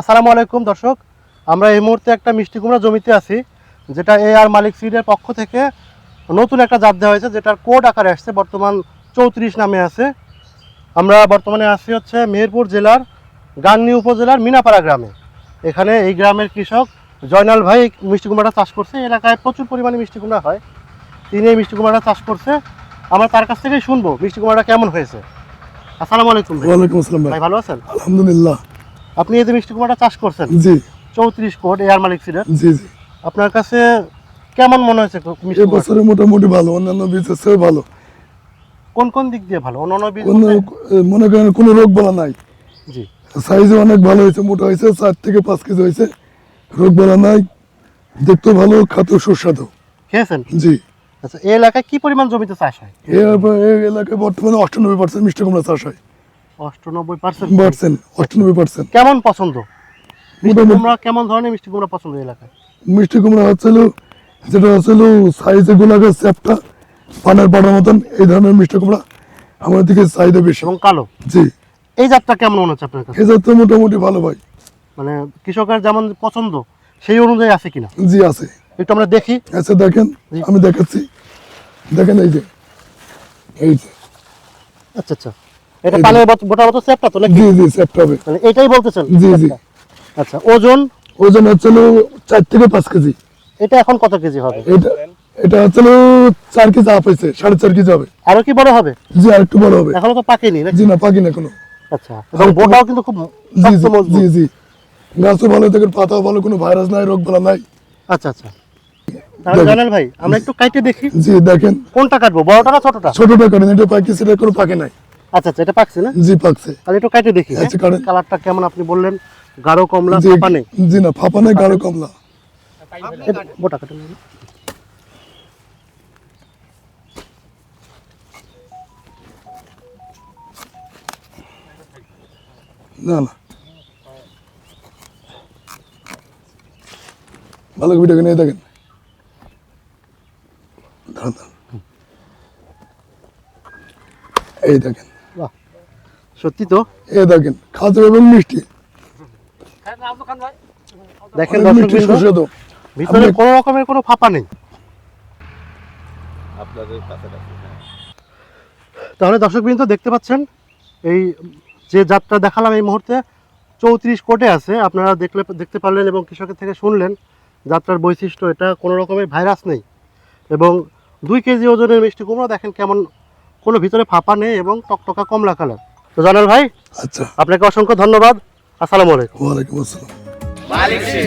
আসসালামু আলাইকুম দর্শক। আমরা এই মুহূর্তে একটা মিষ্টি কুমড়া জমিতে আছি যেটা এ আর মালিক সিডের পক্ষ থেকে নতুন একটা জাত দেওয়া হয়েছে যেটার কোড আকারে আসছে বর্তমান চৌত্রিশ নামে আছে। আমরা বর্তমানে আছি হচ্ছে মেহেরপুর জেলার গাংনী উপজেলার মিনাপাড়া গ্রামে। এখানে এই গ্রামের কৃষক জয়নাল ভাই মিষ্টি কুমড়াটা চাষ করছে। এলাকায় প্রচুর পরিমাণে মিষ্টি কুমড়া হয়। তিনি এই মিষ্টি কুমড়াটা চাষ করছে। আমরা তার কাছ থেকেই শুনব মিষ্টি কুমড়াটা কেমন হয়েছে। আসসালামু আলাইকুম ওয়ালাইকুম আসসালাম ভাই ভালো আছেন? আলহামদুলিল্লাহ। আপনি এই যে মিষ্টি কুমড়াটা চাষ করছেন জি। চৌত্রিশ কোট এয়ার মালিক সিডের জি জি। আপনার কাছে কেমন মনে হয়েছে কুমড়া? এবছরে মোটামুটি ভালো অন্যান্য বীজের চেয়ে ভালো। কোন কোন দিক দিয়ে ভালো? অন্যান্য বীজ মনে করেন কোনো রোগ বলা নাই। জি। সাইজে অনেক ভালো হয়েছে মোটা হয়েছে চার থেকে পাঁচ কেজি হয়েছে। রোগ বলা নাই দেখতে ভালো খাতেও সুস্বাদু। খেয়েছেন? জি। আচ্ছা এই এলাকায় কি পরিমাণ জমিতে চাষ হয়? এই এলাকায় বর্তমানে অষ্টানব্বই পার্সেন্ট মিষ্টি কুমড়া চাষ হয়। অষ্টানব্বই পার্সেন্ট অষ্টানব্বই পার্সেন্ট। কেমন পছন্দ? কুমড়া কেমন ধরনের মিষ্টি কুমড়া পছন্দ এলাকায়? মিষ্টি কুমড়া হচ্ছিল যেটা হচ্ছিল সাইজে গোলাকার চ্যাপটা পানের পাড়ার মতন এই ধরনের মিষ্টি কুমড়া আমাদের দিকে চাহিদা বেশি। এবং কালো? জি। এই জাতটা কেমন মনে হচ্ছে আপনার কাছে? খেজার তো মোটামুটি ভালো ভাই। মানে কৃষকের যেমন পছন্দ সেই অনুযায়ী আছে কিনা? জি আছে। একটু আমরা দেখি। আচ্ছা দেখেন আমি দেখাচ্ছি। দেখেন এই যে এই যে। আচ্ছা আচ্ছা। এটা। পানের মতো সেপটা তো নাকি? জি জি সেপ্ট হবে। মানে এটাই বলতেছেন? জি জি। আচ্ছা ওজন? ওজন হচ্ছিল চার থেকে পাঁচ কেজি। এটা এখন কত কেজি হবে? এটা এটা হচ্ছিল চার কেজি আপ সাড়ে চার কেজি হবে। আরও কি বড় হবে? জি আর একটু বড় হবে। এখনও তো পাকেনি নাকি? জি না পাকি না কোনো আচ্ছা এবং বোটাও কিন্তু খুব শক্ত জি মজবুত। জি জি। গাছও ভালো দেখেন পাতাও ভালো কোনো ভাইরাস নাই রোগ বলা নাই। আচ্ছা আচ্ছা। জানাল ভাই আমরা একটু কাইটে দেখি। জি দেখেন। কোনটা কাটবো বড়টা না ছোটটা? ছোটটা করেন এটা পাকি সেটা কোনো পাকে নাই। আচ্ছা আচ্ছা এটা পাকছে না? জি পাকছে। তাহলে একটু কাইটে দেখি আচ্ছা, কাটেন। কালারটা কেমন আপনি বললেন? গাঢ় কমলা চাপা জি না ফাপা নাই গাঢ় কমলা। বোটা কাটেন না। না ভালো করে দেখেন এই দেখেন। দাঁড়ান। এই দেখেন। বাহ সত্যি তো? এই দেখেন খাদ্য এবং মিষ্টি। দেখেন মিষ্টি সুস্বাদু। ভিতরে কোনো রকমের কোনো ফাঁপা নেই। তাহলে দর্শক বিন্দু দেখতে পাচ্ছেন এই যে যাত্রা দেখালাম এই মুহূর্তে চৌত্রিশ কোটে আছে। আপনারা দেখলে দেখতে পারলেন এবং কৃষকের থেকে শুনলেন যাত্রার বৈশিষ্ট্য এটা কোনো রকমের ভাইরাস নেই। এবং দুই কেজি ওজনের মিষ্টি কুমড়া দেখেন কেমন কোনো ভিতরে ফাঁপা নেই এবং টকটকা কমলা কালার। তো জানাল ভাই আচ্ছা। আপনাকে অসংখ্য ধন্যবাদ। আসসালামু আলাইকুম। ওয়ালাইকুম আসসালাম। মালিক সে